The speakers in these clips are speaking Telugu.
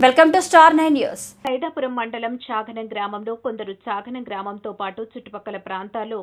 Welcome to star nine news. Saidapuram మండలం చాగనం గ్రామంలో కొందరు చాగనం గ్రామంతో పాటు చుట్టుపక్కల ప్రాంతాల్లో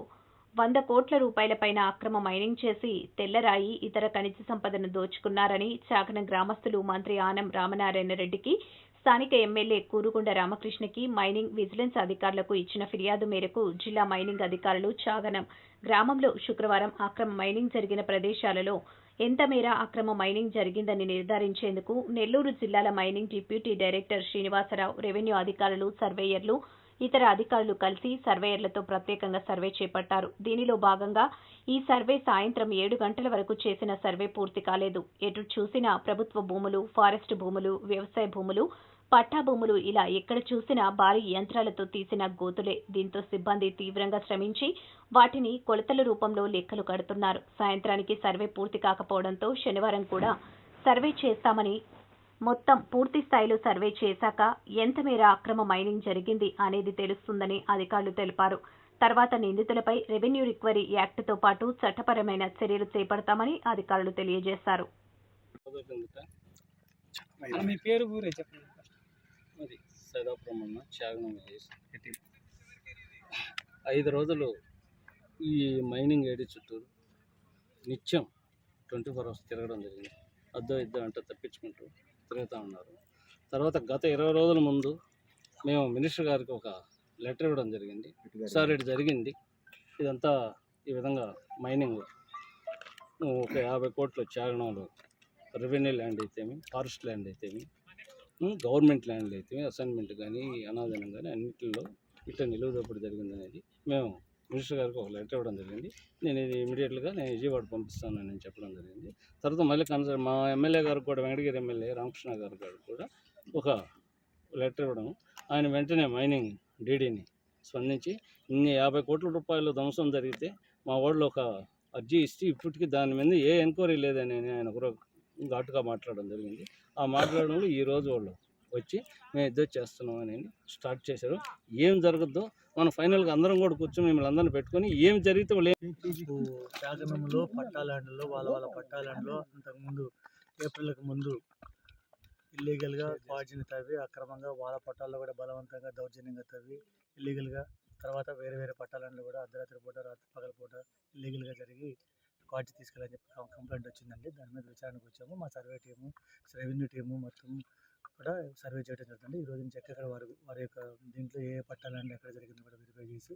వంద కోట్ల రూపాయలపైన అక్రమ మైనింగ్ చేసి తెల్లరాయి ఇతర ఖనిజ సంపదను దోచుకున్నారని చాగనం గ్రామస్తులు మంత్రి ఆనం రామనారాయణ రెడ్డికి స్థానిక ఎమ్మెల్యే కూరుగొండ రామకృష్ణకి మైనింగ్ విజిలెన్స్ అధికారులకు ఇచ్చిన ఫిర్యాదు మేరకు జిల్లా మైనింగ్ అధికారులు చాగనం గ్రామంలో శుక్రవారం అక్రమ మైనింగ్ జరిగిన ప్రదేశాలలో ఎంత మేర అక్రమ మైనింగ్ జరిగిందని నిర్ధారించేందుకు నెల్లూరు జిల్లాల mining deputy director Srinivasarao revenue అధికారులు సర్వేయర్లు ఇతర అధికారులు కలిసి సర్వేయర్లతో ప్రత్యేకంగా సర్వే చేపట్టారు. దీనిలో భాగంగా ఈ సర్వే సాయంత్రం ఏడు గంటల వరకు చేసిన సర్వే పూర్తి కాలేదు. ఎటు చూసినా ప్రభుత్వ భూములు ఫారెస్ట్ భూములు వ్యవసాయ భూములు పట్టా భూములు ఇలా ఎక్కడ చూసినా భారీ యంత్రాలతో తీసిన గోతులే. దీంతో సిబ్బంది తీవ్రంగా శ్రమించి వాటిని కొలతల రూపంలో లెక్కలు కడుతున్నారు. సాయంత్రానికి సర్వే పూర్తి కాకపోవడంతో శనివారం కూడా సర్వే చేస్తామని మొత్తం పూర్తి స్థాయిలో సర్వే చేశాక ఎంత మేర అక్రమ మైనింగ్ జరిగింది అనేది తెలుస్తుందని అధికారులు తెలిపారు. తర్వాత నిందితులపై రెవెన్యూ రికవరీ యాక్ట్తో పాటు చట్టపరమైన చర్యలు చేపడతామని అధికారులు తెలియజేశారు. మీ పేరు ఊరే చెప్పండి సైదాపురం ఐదు రోజులు ఈ మైనింగ్ ఏడి చుట్టూరు నిత్యం ట్వంటీ ఫోర్ అవర్స్ తిరగడం జరిగింది. అద్దో ఇద్దో అంటే తప్పించుకుంటూ తిరుగుతూ ఉన్నారు. తర్వాత గత ఇరవై రోజుల ముందు మేము మినిస్టర్ గారికి ఒక లెటర్ ఇవ్వడం జరిగింది. సార్ ఇటు జరిగింది. ఇదంతా ఈ విధంగా మైనింగ్. ఒక యాభై కోట్లు త్యాగనంలో రెవెన్యూ ల్యాండ్ అయితేమి ఫారెస్ట్ ల్యాండ్ అయితేమి గవర్నమెంట్ ల్యాండ్లు అయితేమి అసైన్మెంట్ కానీ అనాదనం కానీ అన్నింటిలో ఇట్లా నిలువదప్పుడు జరిగింది అనేది మేము మినిస్టర్ గారికి ఒక లెటర్ ఇవ్వడం జరిగింది. నేను ఇది ఇమీడియట్గా నేను విజయవాడ పంపిస్తాను నేను చెప్పడం జరిగింది. తర్వాత మళ్ళీ కన్సల్ట్ మా ఎమ్మెల్యే గారు కూడా వెంకటగిరి ఎమ్మెల్యే రామకృష్ణ గారు గారు కూడా ఒక లెటర్ ఇవ్వడం. ఆయన వెంటనే మైనింగ్ డీడీని స్పందించి ఇన్ని యాభై కోట్ల రూపాయలు ధ్వంసం జరిగితే మా వాళ్ళు ఒక అర్జీ ఇస్తే ఇప్పటికీ దాని మీద ఏ ఎంక్వైరీ లేదని ఆయన కూడా ఘాటుగా మాట్లాడడం జరిగింది. ఆ మాట్లాడడంలో ఈ రోజు వాళ్ళు వచ్చి మేము ఇద్దరు చేస్తున్నాం అని స్టార్ట్ చేశారు. ఏం జరగద్దో మనం ఫైనల్గా అందరం కూడా కూర్చొని మిమ్మల్ని అందరిని పెట్టుకొని ఏం జరిగితే వాళ్ళు శాసనంలో పట్టాలాండ్లో వాళ్ళ వాళ్ళ పట్టాలాండ్లో అంతకుముందు ఏప్రిల్కి ముందు ఇల్లీగల్గా పాజిని తవ్వి అక్రమంగా వాళ్ళ పట్టాల్లో కూడా బలవంతంగా దౌర్జన్యంగా తవ్వి ఇల్లీగల్గా తర్వాత వేరే వేరే పట్టాలండ్లు కూడా అర్ధరాత్రి పూట రాత్రి పగల పూట ఇల్లీగల్గా జరిగి కాచి తీసుకెళ్ళని చెప్పి కంప్లైంట్ వచ్చిందండి. దాని మీద విచారణకు వచ్చాము. మా సర్వే టీము రెవెన్యూ టీము మొత్తం కూడా సర్వే చేయడం జరుగుతుంది. ఈ రోజు నుంచి ఎక్కడెక్కడ వారి వారి యొక్క దీంట్లో ఏ పట్టాలండి ఎక్కడ జరిగిందో కూడా వెరిఫై చేసి